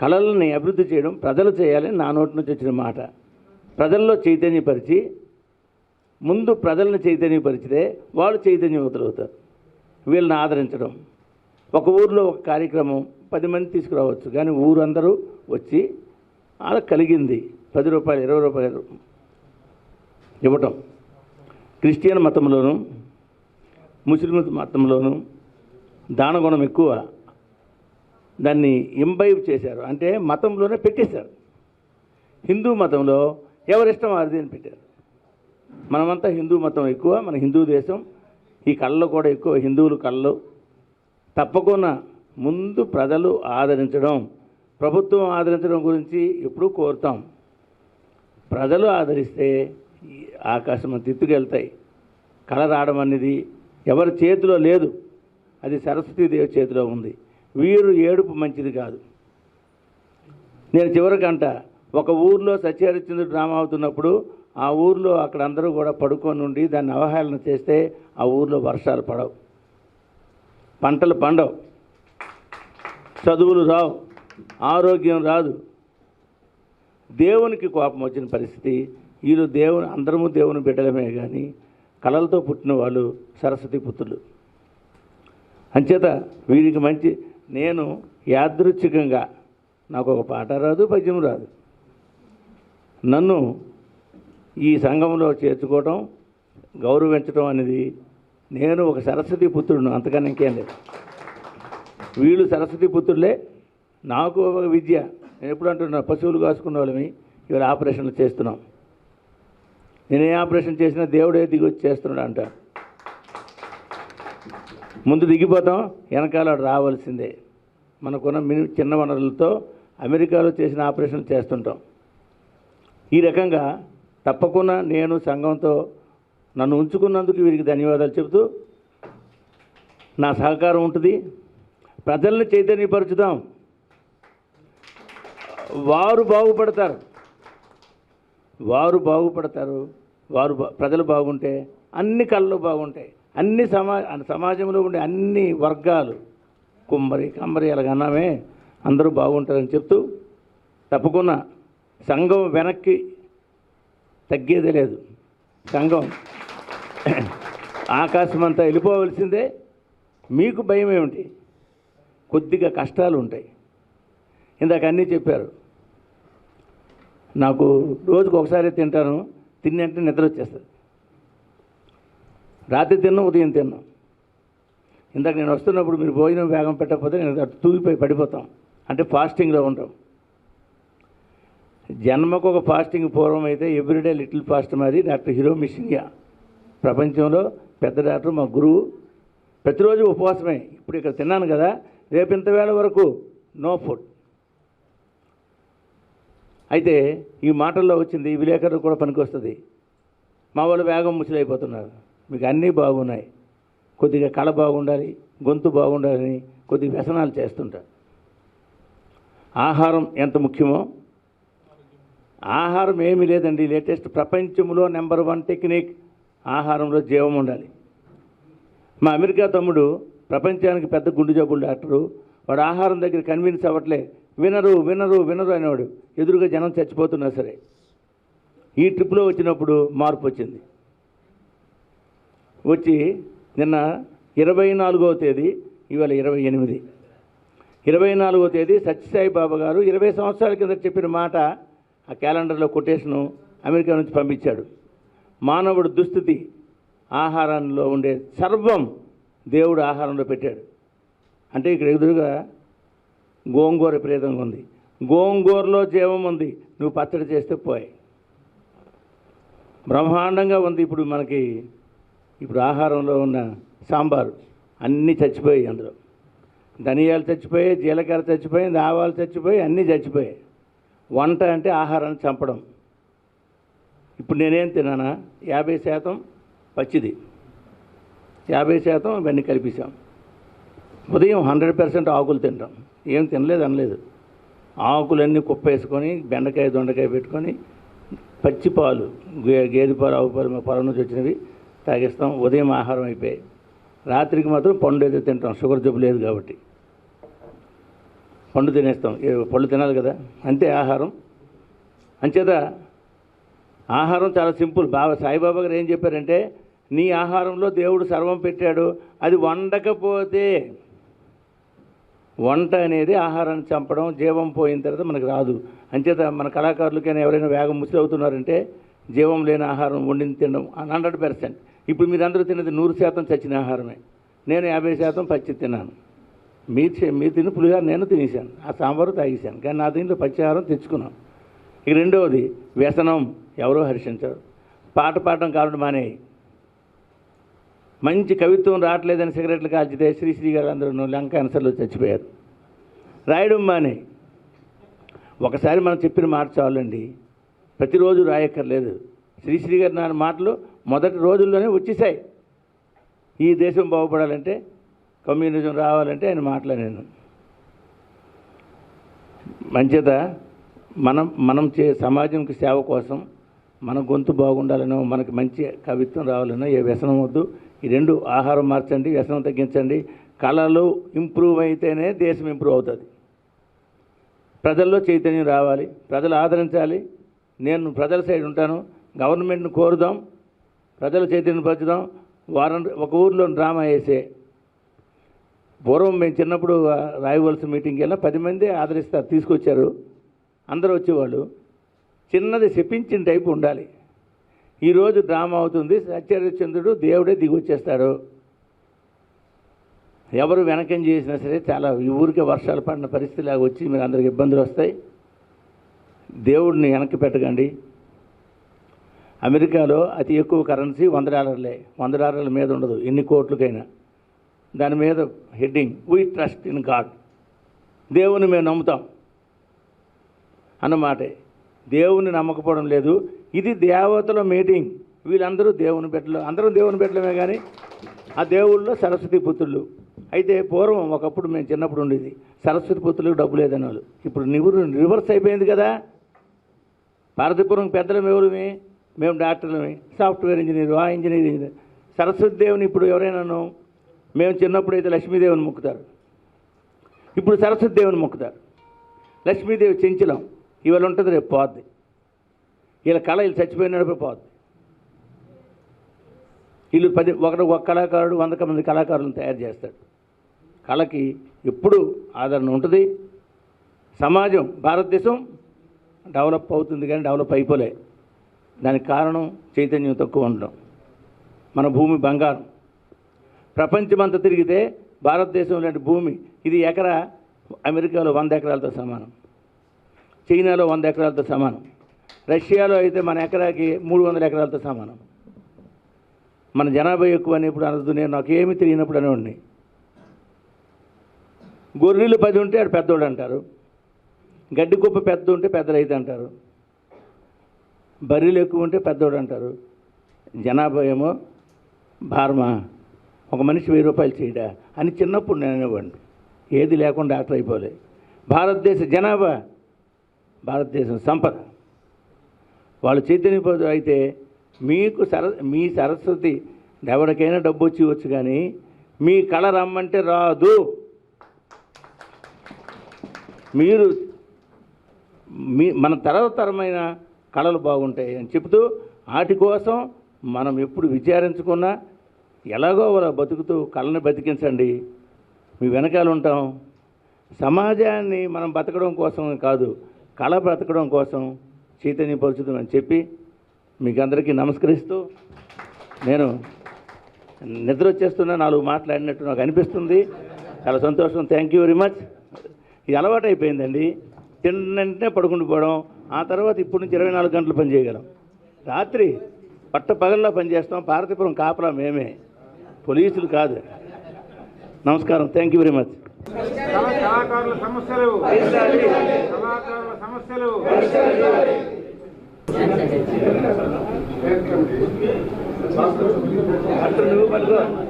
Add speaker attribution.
Speaker 1: కళలని అభివృద్ధి చేయడం ప్రజలు చేయాలని నా నోటి నుంచి వచ్చిన మాట. ప్రజల్లో చైతన్యపరిచి ముందు ప్రజలను చైతన్యపరిచితే వాళ్ళు చైతన్యవంతులవుతారు వీళ్ళని ఆదరించడం. ఒక ఊరిలో ఒక కార్యక్రమం పది మంది తీసుకురావచ్చు. కానీ ఊరందరూ వచ్చి అలా కలిగింది పది రూపాయలు ఇరవై రూపాయలు ఇవ్వటం. క్రిస్టియన్ మతంలోనూ ముస్లిం మతంలోనూ దానగుణం ఎక్కువ. దాన్ని ఇంబైవ్ చేశారు. అంటే మతంలోనే పెట్టేశారు. హిందూ మతంలో ఎవరిష్టం వారిది అని పెట్టారు. మనమంతా హిందూ మతం ఎక్కువ మన హిందూ దేశం ఈ కళ్ళలో కూడా ఎక్కువ హిందువులు కళ్ళు. తప్పకుండా ముందు ప్రజలు ఆదరించడం ప్రభుత్వం ఆదరించడం గురించి ఎప్పుడూ కోరుతాం. ప్రజలు ఆదరిస్తే ఆకాశం తిత్తుకెళ్తాయి కళ రావడం అనేది ఎవరి చేతిలో లేదు. అది సరస్వతీదేవి చేతిలో ఉంది. వీరు ఏడుపు మంచిది కాదు. నేను చివరికంట ఒక ఊర్లో సత్యహరిశ్చంద్రుడు డ్రామా అవుతున్నప్పుడు ఆ ఊర్లో అక్కడ అందరూ కూడా పడుకొని ఉండి దాన్ని అవహేళన చేస్తే ఆ ఊర్లో వర్షాలు పడవు. పంటలు పండవు. చదువులు రావు. ఆరోగ్యం రాదు. దేవునికి కోపం వచ్చిన పరిస్థితి వీళ్ళు దేవుని అందరము దేవుని బిడ్డలమే కానీ కళలతో పుట్టిన వాళ్ళు సరస్వతి పుత్రులు. అంచేత వీరికి మంచి నేను యాదృచ్ఛికంగా. నాకు ఒక పాట రాదు పద్యం రాదు. నన్ను ఈ సంఘంలో చేర్చుకోవడం గౌరవించడం అనేది నేను ఒక సరస్వతి పుత్రుడు అంతకన్నా ఇంకేం లేదు. వీళ్ళు సరస్వతి పుత్రులే నాకు ఒక విద్య. నేను ఎప్పుడు అంటున్నా పశువులు కాసుకున్న వాళ్ళమి ఇవాళ ఆపరేషన్లు చేస్తున్నాం. నేను ఏ ఆపరేషన్ చేసినా దేవుడే దిగి వచ్చి చేస్తున్నాడు అంట ముందు దిగిపోతాం వెనకాల రావాల్సిందే. మనకున్న మిని చిన్న వనరులతో అమెరికాలో చేసిన ఆపరేషన్లు చేస్తుంటాం. ఈ రకంగా తప్పకుండా నేను సంఘంతో నన్ను ఉంచుకున్నందుకు వీరికి ధన్యవాదాలు చెబుతూ నా సహకారం ఉంటుంది. ప్రజల్ని చైతన్యపరుచుదాం. వారు బాగుపడతారు. వారు బాగుపడతారు. వారు ప్రజలు బాగుంటే అన్ని కళ్ళు బాగుంటాయి. అన్ని సమా సమాజంలో ఉండే అన్ని వర్గాలు కుమ్మరి కమ్మరి అలాగన్నామే అందరూ బాగుంటారని చెప్తూ తప్పకుండా సంఘం వెనక్కి తగ్గేదే లేదు. సంఘం ఆకాశం అంతా వెళ్ళిపోవలసిందే. మీకు భయం ఏమిటి? కొద్దిగా కష్టాలు ఉంటాయి. ఇందాక అన్నీ చెప్పారు. నాకు రోజుకు ఒకసారి తింటాను తిన్నంటే నిద్ర వచ్చేస్తుంది రాత్రి తిన్నాం ఉదయం తిన్నాం. ఇందాక నేను వస్తున్నప్పుడు మీరు భోజనం వేగం పెట్టకపోతే నేను అటు తూగిపోయి పడిపోతాం. అంటే ఫాస్టింగ్లో ఉంటాం. జన్మకు ఒక ఫాస్టింగ్ పూర్వం అయితే ఎవ్రీడే లిటిల్ ఫాస్ట్ మాది డాక్టర్ హీరో మిషినియా. ప్రపంచంలో పెద్ద డాక్టర్ మా గురువు. ప్రతిరోజు ఉపవాసమే. ఇప్పుడు ఇక్కడ తిన్నాను కదా రేపు ఇంత వేళ వరకు నో ఫుడ్. అయితే ఈ మాటల్లో వచ్చింది విలేకరులు కూడా పనికొస్తుంది. మా వాళ్ళు వేగం ముసిలైపోతున్నారు. మీకు అన్నీ బాగున్నాయి. కొద్దిగా కళ బాగుండాలి గొంతు బాగుండాలని కొద్దిగా వ్యసనాలు చేస్తుంటారు. ఆహారం ఎంత ముఖ్యమో? ఆహారం ఏమీ లేదండి. లేటెస్ట్ ప్రపంచంలో నెంబర్ వన్ టెక్నిక్ ఆహారంలో జీవం ఉండాలి. మా అమెరికా తమ్ముడు ప్రపంచానికి పెద్ద గుండె జబ్బులు డాక్టరు. వాడు ఆహారం దగ్గర కన్విన్స్ అవ్వట్లే వినరు వినరు వినరు అనేవాడు. ఎదురుగా జనం చచ్చిపోతున్నా సరే. ఈ ట్రిప్లో వచ్చినప్పుడు మార్పు వచ్చింది. వచ్చి నిన్న ఇరవై నాలుగవ తేదీ ఇవాళ ఇరవై ఎనిమిది ఇరవై నాలుగో తేదీ సత్యసాయి బాబా గారు ఇరవై సంవత్సరాల కింద చెప్పిన మాట ఆ క్యాలెండర్లో కొటేషను అమెరికా నుంచి పంపించాడు. మానవుడు దుస్థితి ఆహారంలో ఉండే సర్వం దేవుడు ఆహారంలో పెట్టాడు. అంటే ఇక్కడ ఎదురుగా గోంగూర ప్రేతంగా ఉంది. గోంగూరలో జీవం ఉంది నువ్వు పచ్చడి చేస్తే పోయి బ్రహ్మాండంగా ఉంది ఇప్పుడు మనకి ఇప్పుడు ఆహారంలో ఉన్న సాంబారు అన్నీ చచ్చిపోయాయి అందులో. ధనియాలు చచ్చిపోయాయి జీలకర్ర చచ్చిపోయింది ఆవాలు చచ్చిపోయి అన్నీ చచ్చిపోయాయి. వంట అంటే ఆహారాన్ని చంపడం. ఇప్పుడు నేనేం తిన్నానా? యాభై శాతం పచ్చిది. యాభై శాతం ఇవన్నీ కలిపేసాం ఉదయం హండ్రెడ్ పర్సెంట్ ఆకులు తింటాం. ఏం తినలేదు అనలేదు. ఆకులన్నీ కుప్పేసుకొని బెండకాయ దొండకాయ పెట్టుకొని పచ్చి పాలు గేదె పాలు ఆవు పాలు మా పొలం నుంచి వచ్చినవి తాగిస్తాం ఉదయం ఆహారం అయిపోయాయి. రాత్రికి మాత్రం పండు అయితే తింటాం షుగర్ జబ్బు లేదు కాబట్టి. పండు తినేస్తాం. పళ్ళు తినాలి కదా? అంతే ఆహారం. అంచేత ఆహారం చాలా సింపుల్. బాబా సాయిబాబా గారు ఏం చెప్పారంటే నీ ఆహారంలో దేవుడు సర్వం పెట్టాడు అది వండకపోతే వంట అనేది ఆహారాన్ని చంపడం జీవం పోయిన తర్వాత మనకు రాదు. అంచేత మన కళాకారులకైనా ఎవరైనా వేగం ముసిలి అవుతున్నారంటే జీవం లేని ఆహారం వండింది తినడం హండ్రెడ్ పర్సెంట్. ఇప్పుడు మీరందరూ తినేది నూరు శాతం చచ్చిన ఆహారమే. నేను యాభై శాతం పచ్చి తిన్నాను. మీ మీ తిని పులిహార నేను తినేసాను ఆ సాంబారు తాగేశాను. కానీ నా దీంట్లో పచ్చి ఆహారం తెచ్చుకున్నాను ఇక రెండవది వ్యసనం. ఎవరో హర్షించరు. పాట పాడడం కావడం మానే మంచి కవిత్వం రావట్లేదని సిగరెట్లు కాల్చితే శ్రీశ్రీ గారు అందరూ లంక క్యాన్సర్లో చచ్చిపోయారు. రాయడం మానే ఒకసారి మనం చెప్పిన మాట చాలండి. ప్రతిరోజు రాయక్కర్లేదు. శ్రీశ్రీ గారి నా మాటలు మొదటి రోజుల్లోనే వచ్చేసాయి. ఈ దేశం బాగుపడాలంటే కమ్యూనిజం రావాలంటే ఆయన మాట్లాడాను. మంచిత మనం మనం చే సమాజంకి సేవ కోసం మన గొంతు బాగుండాలనో మనకి మంచి కవిత్వం రావాలనో ఏ వ్యసనం వద్దు. ఈ రెండు ఆహారం మార్చండి వ్యసనం తగ్గించండి. కళలు ఇంప్రూవ్ అయితేనే దేశం ఇంప్రూవ్ అవుతుంది. ప్రజల్లో చైతన్యం రావాలి ప్రజలు ఆదరించాలి. నేను ప్రజల సైడ్ ఉంటాను. గవర్నమెంట్ని కోరుదాం ప్రజలు చైతన్యపరచుదాం వారం ఒక ఊర్లో డ్రామా వేసే. పూర్వం మేము చిన్నప్పుడు ఆ రాయవలసిన మీటింగ్కి వెళ్ళినా పది మంది ఆదరిస్తారు తీసుకొచ్చారు. అందరూ వచ్చేవాళ్ళు. చిన్నది చెప్పించిన టైపు ఉండాలి. ఈరోజు డ్రామా అవుతుంది సత్యహరిశ్చంద్రుడు దేవుడే దిగొచ్చేస్తాడు. ఎవరు వెనకం చేసినా సరే చాలా ఈ ఊరికే వర్షాలు పడిన పరిస్థితి లాగా వచ్చి మీరు అందరికి ఇబ్బందులు వస్తాయి. దేవుడిని వెనక్కి పెట్టకండి. అమెరికాలో అతి ఎక్కువ కరెన్సీ వంద డాలర్లే. వంద డాలర్ల మీద ఉండదు. ఎన్ని కోట్లకైనా. దాని మీద heading. We trust in God దేవుని మేము నమ్ముతాం. అన్నమాటే. దేవుని నమ్మకపోవడం లేదు. ఇది దేవతల మీటింగ్. వీళ్ళందరూ దేవుని బిడ్డలు. అందరూ దేవుని బిడ్డలమే కానీ ఆ దేవుళ్ళలో సరస్వతి పుత్రులు. అయితే పూర్వం ఒకప్పుడు మేము చిన్నప్పుడు ఉండేది. సరస్వతి పుత్రులకు డబ్బు లేదని వాళ్ళు ఇప్పుడు నివురు రివర్స్ అయిపోయింది కదా. భారతపురం పెద్దలం మేము డాక్టర్లమి సాఫ్ట్వేర్ ఇంజనీర్ ఆ ఇంజనీర్ ఇంజనీర్. సరస్వతి దేవుని ఇప్పుడు ఎవరైనాను? మేము చిన్నప్పుడు అయితే లక్ష్మీదేవిని మొక్కుతారు. ఇప్పుడు సరస్వతి దేవుని మొక్కుతారు. లక్ష్మీదేవి చెంచలం ఇవాళ ఉంటుంది రేపు పోద్ది. వీళ్ళ కళ వీళ్ళు చచ్చిపోయినప్పుడు పోద్ది. వీళ్ళు పది ఒకటి ఒక కళాకారుడు వంద మంది కళాకారులను తయారు చేస్తాడు. కళకి ఎప్పుడు ఆదరణ ఉంటుంది. సమాజం భారతదేశం డెవలప్ అవుతుంది కానీ డెవలప్ అయిపోలే. దానికి కారణం చైతన్యం తక్కువ ఉండడం. మన భూమి బంగారం. ప్రపంచమంతా తిరిగితే భారతదేశం లాంటి భూమి ఇది ఎకరా అమెరికాలో వంద ఎకరాలతో సమానం. చైనాలో వంద ఎకరాలతో సమానం. రష్యాలో అయితే మన ఎకరాకి మూడు వందల ఎకరాలతో సమానం. మన జనాభా ఎక్కువ అని ఇప్పుడు అనదు నేను నాకు ఏమి తెలియనప్పుడు అనేవాడిని గొర్రెలు పది ఉంటే అటు పెద్దోడు అంటారు. గడ్డి కుప్ప పెద్ద ఉంటే పెద్దలు రైతు అంటారు. బర్రెలు ఎక్కువ ఉంటే పెద్దోడు అంటారు. జనాభా ఏమో భారమా. ఒక మనిషి వెయ్యి రూపాయలు చేయడా? అని చిన్నప్పుడు నేను అనేవాడిని. ఏది లేకుండా డాక్టర్ అయిపోలే. భారతదేశ జనాభా భారతదేశం సంపద. వాళ్ళు చైతన్యపోతు అయితే మీకు సర మీ సరస్వతి ఎవరికైనా డబ్బు వచ్చి వచ్చు కానీ మీ కళ రమ్మంటే రాదు. మీరు మీ మన తరతరమైన కళలు బాగుంటాయి అని చెబుతూ వాటి కోసం మనం ఎప్పుడు విచారించుకున్నా ఎలాగో అలా బతుకుతూ కళని బతికించండి. మీ వెనకాల ఉంటాం. సమాజాన్ని మనం బతకడం కోసం కాదు కళ బ్రతకడం కోసం చైతన్యపరుచుతుందని చెప్పి మీకు అందరికీ నమస్కరిస్తూ నేను నిద్ర వచ్చేస్తున్నా నాలుగు మాట్లాడినట్టు నాకు అనిపిస్తుంది. చాలా సంతోషం. థ్యాంక్ యూ వెరీ మచ్ ఇది అలవాటు అయిపోయిందండి తిన్నంటే వెంటనే పడుకుండిపోవడం ఆ తర్వాత ఇప్పటి నుంచి ఇరవై నాలుగు గంటలు పని చేయగలం. రాత్రి పట్ట పగల్లో పనిచేస్తాం పార్వతీపురం కాపలా మేమే. పోలీసులు కాదు. నమస్కారం. థ్యాంక్ యూ వెరీ మచ్
Speaker 2: కళా- కళాకారుల సమస్యలు. కళాకారుల సమస్యలు.
Speaker 1: అట్లా నువ్వు